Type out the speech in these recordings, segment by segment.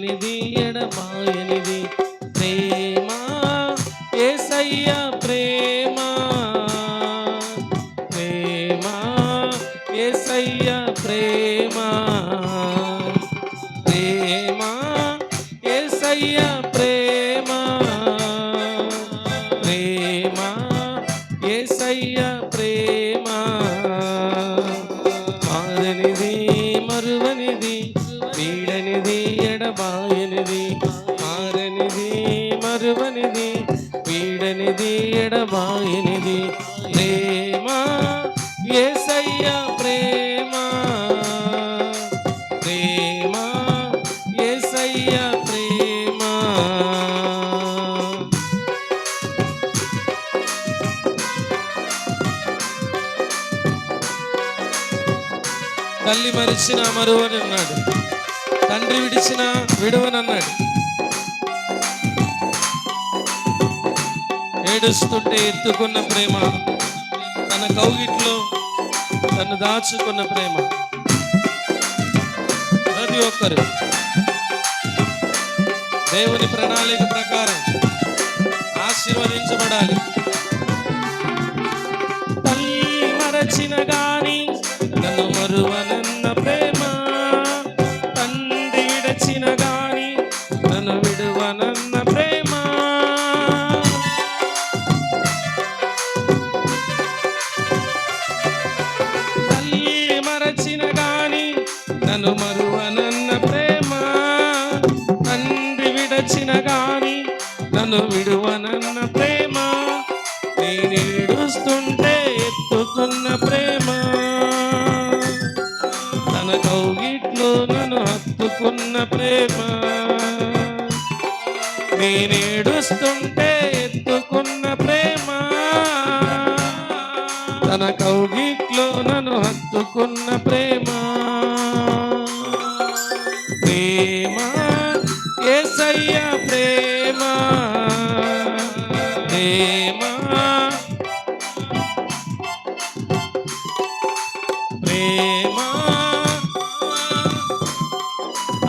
వీడనిది ఎడబాయనిది ఎడబాయనిది ప్రేమ ఏసయ్య ప్రేమ. ప్రేమ ఏసయ్య ప్రేమ. తల్లి మరిచిన మరువనన్నాడు. తండ్రి విడిచిన విడువనన్నాడు. ఏడుస్తుంటే ఎత్తుకున్న ప్రేమ తన కౌగిట్లో తను దాచుకున్న ప్రేమ. ప్రతి ఒక్కరు దేవుని ప్రణాళిక ప్రకారం ఆశీర్వదించబడాలి. తల్లి మరచిన గాని నన్ను విడువనన్న ప్రేమ నేను ఏడుస్తుంటే ఎత్తుకున్న ప్రేమ. తన కౌగిట్లో నన్ను హత్తుకున్న ప్రేమ నేను ఏడుస్తుంటే ఎత్తుకున్న ప్రేమ. తన కౌగి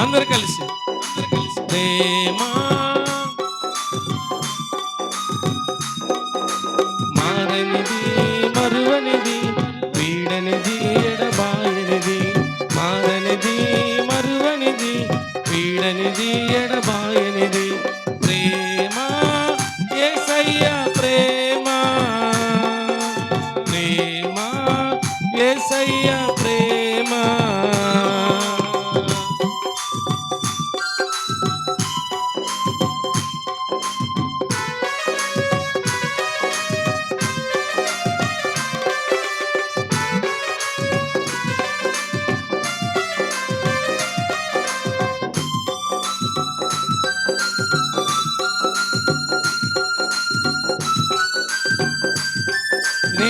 అందరు కలిసి అందరు కలిసి ప్రేమ మారనిది మరువనిది వీడనిది ఎడబాయనిది మారనిది మరువనిది వీడనిది ఎడబాయనిది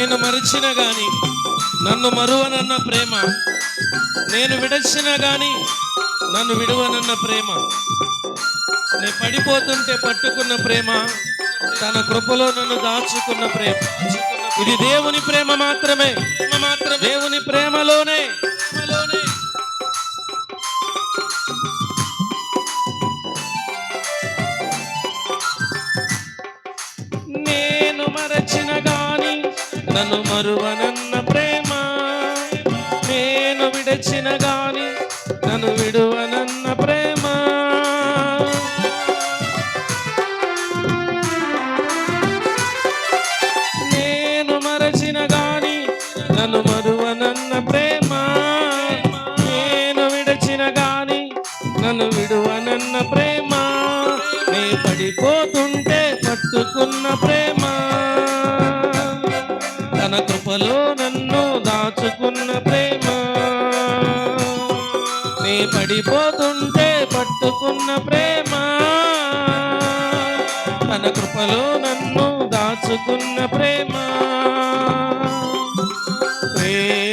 నేను మరిచిన గాని నన్ను మరువనన్న ప్రేమ నేను విడచిన గాని నన్ను విడువనన్న ప్రేమ. నేను పడిపోతుంటే పట్టుకున్న ప్రేమ తన కృపలో నన్ను దాచుకున్న ప్రేమ. ఇది దేవుని ప్రేమ మాత్రమే మాత్రమే. దేవుని ప్రేమలోనే నన్ను మరువనన్న ప్రేమ నేను విడచినగా పడిపోతుంటే పట్టుకున్న ప్రేమ. తన కృపలో నన్ను దాచుకున్న ప్రేమ. ప్రేమ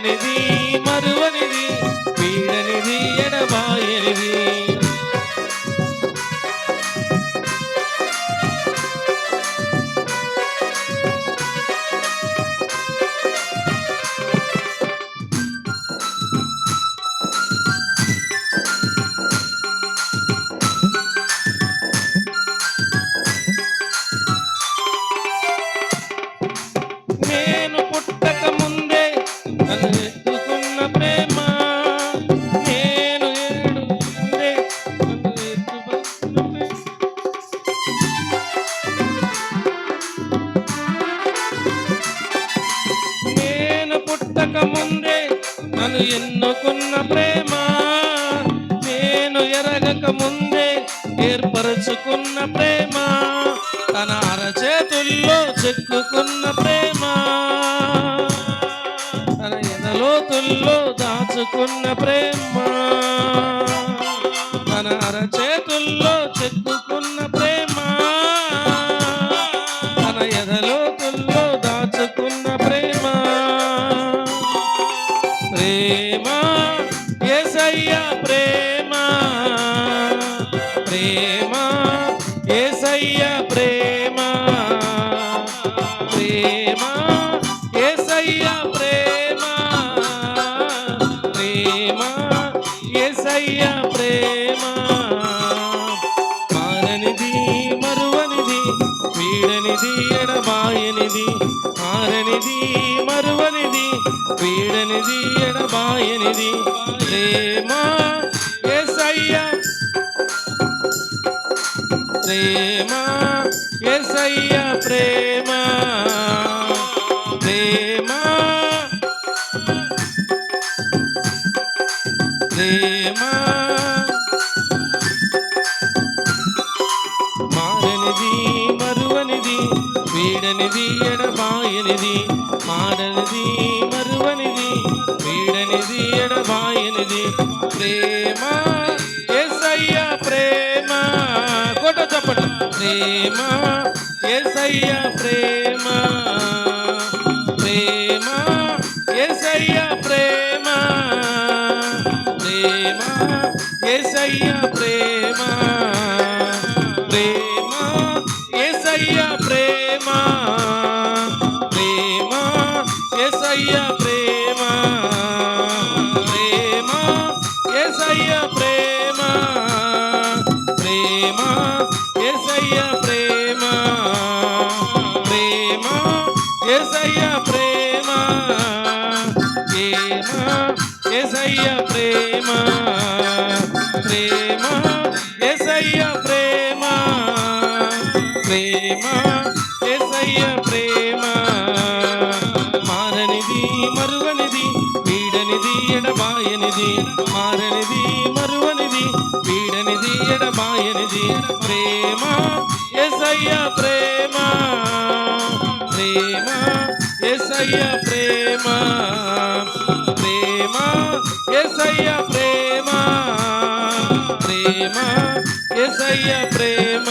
సన్నిధి దాచుకున్న ప్రేమ తన అరచేతుల్లో చెక్కుకున్న ప్రేమ. తన ఎదలోతుల్లో దాచుకున్న ప్రేమ. వీడనిది ఎడబాయనిది ఆరనిది మరువనిది వీడనిది ఎడబాయనిది. ప్రేమ ఏసయ్య ప్రేమ ఏసయ్య ప్రేమా. ప్రేమా. ప్రేమా. ప్రేమ ఎసయ్య ప్రేమ. కొట్ట చెప్పండి ప్రేమ ఎసయ్య ప్రేమ. ప్రేమ ఎసయ్య ప్రేమ. ప్రేమ ఎసయ్య ప్రేమ. ప్రేమ ఎసయ్య ప్రేమ ప్రేమ ఎసయ్య ప్రేమ ప్రేమ ఎసయ్య ప్రేమ. మారనిది మరువనిది వీడనిది ఎడబాయనిది. మారనిది మరువనిది వీడనిది ఎడబాయనిది. ప్రేమ ఎసయ్య ప్రేమ ప్రేమ ఎసయ్య ప్రేమ. ప్రేమ ఎసయ్య ప్రేమ. ప్రేమ ఎసయ్య ప్రేమ.